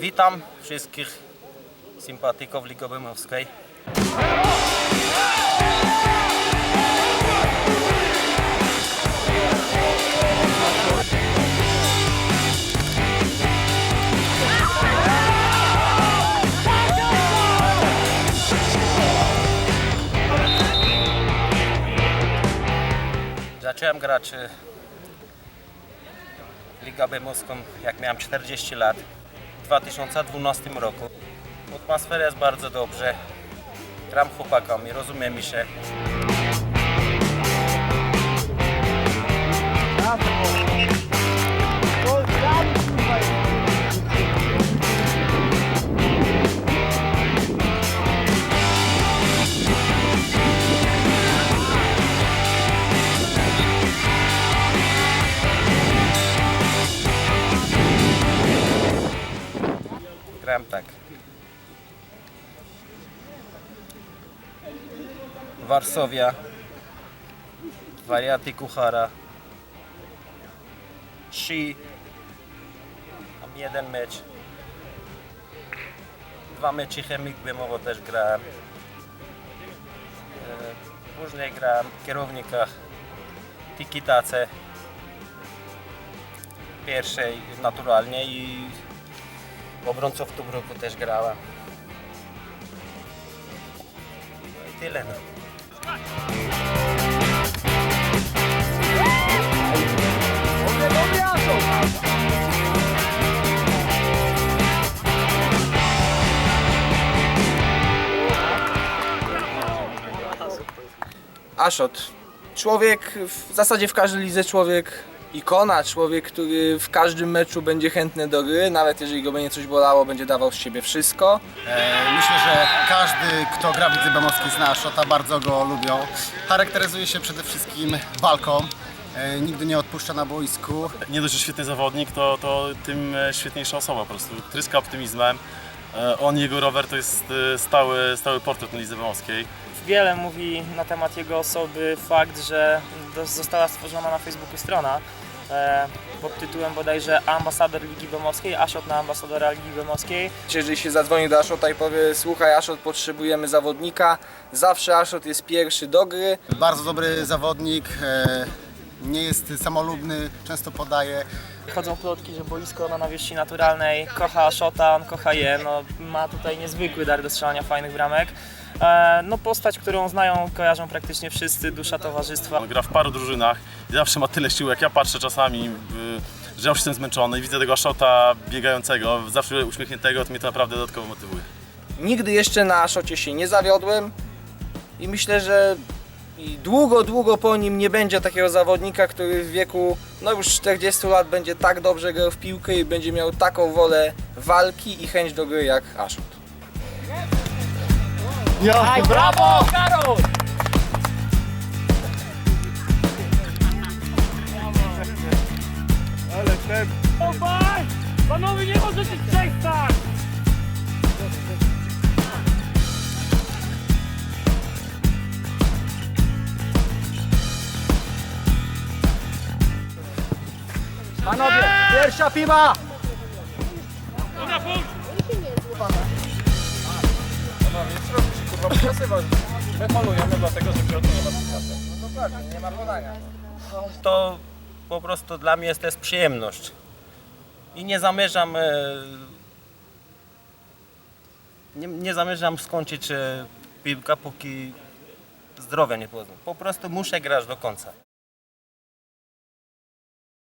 Witam wszystkich sympatyków Ligi Obymowskiej. Zacząłem grać e, Ligę Obymowską jak miałem 40 lat w 2012 roku. Atmosfera jest bardzo dobrze. Gram chłopakami, rozumiemy się. Gram tak. Warszawia. Wariaty Kuchara. Trzy. Mam jeden mecz. Dwa mecze chemik Bemowo też grałem. E, Później grałem w kierownikach Tikitace. Pierwszej naturalnie i w obrońców w tym roku też grałem. No i tyle. No. Ashot. Człowiek, w zasadzie w każdej lidze człowiek ikona, człowiek, który w każdym meczu będzie chętny do gry, nawet jeżeli go będzie coś bolało, będzie dawał z siebie wszystko. E, Myślę, że każdy, kto gra w Bemowskiej zna Szota, bardzo go lubią. Charakteryzuje się przede wszystkim walką. E, Nigdy nie odpuszcza na boisku. nie dość, że świetny zawodnik, to, to tym e, świetniejsza osoba po prostu. Tryska optymizmem. E, On i jego rower to jest e, stały, stały portret na Lidze Wymowskiej. Wiele mówi na temat jego osoby fakt, że została stworzona na Facebooku strona e, pod tytułem bodajże Ambasador Ligi Bemowskiej, Ashot na ambasadora Ligi Bemowskiej. Jeżeli się zadzwoni do Ashota i powie, słuchaj Ashot, potrzebujemy zawodnika, zawsze Ashot jest pierwszy do gry. Bardzo dobry zawodnik, nie jest samolubny, często podaje. Chodzą plotki, że boisko na nawierzchni naturalnej kocha Ashota, on kocha je, no, ma tutaj niezwykły dar do strzelania fajnych bramek. E, no postać, którą znają, kojarzą praktycznie wszyscy, dusza towarzystwa. On gra w paru drużynach i zawsze ma tyle sił, jak ja patrzę czasami, w- że już jestem zmęczony i widzę tego szota biegającego, zawsze uśmiechniętego, to mnie to naprawdę dodatkowo motywuje. Nigdy jeszcze na Ashocie się nie zawiodłem i myślę, że i długo, długo po nim nie będzie takiego zawodnika, który w wieku no już 40 lat będzie tak dobrze grał w piłkę i będzie miał taką wolę walki i chęć do gry jak Ashot. Panowie, nie możecie trzech Panowie, pierwsza piwa! Na punkt! To po prostu dla mnie jest też przyjemność. I nie zamierzam e, nie, nie zamierzam skończyć e, piłka, póki zdrowia nie poznam. Po prostu muszę grać do końca.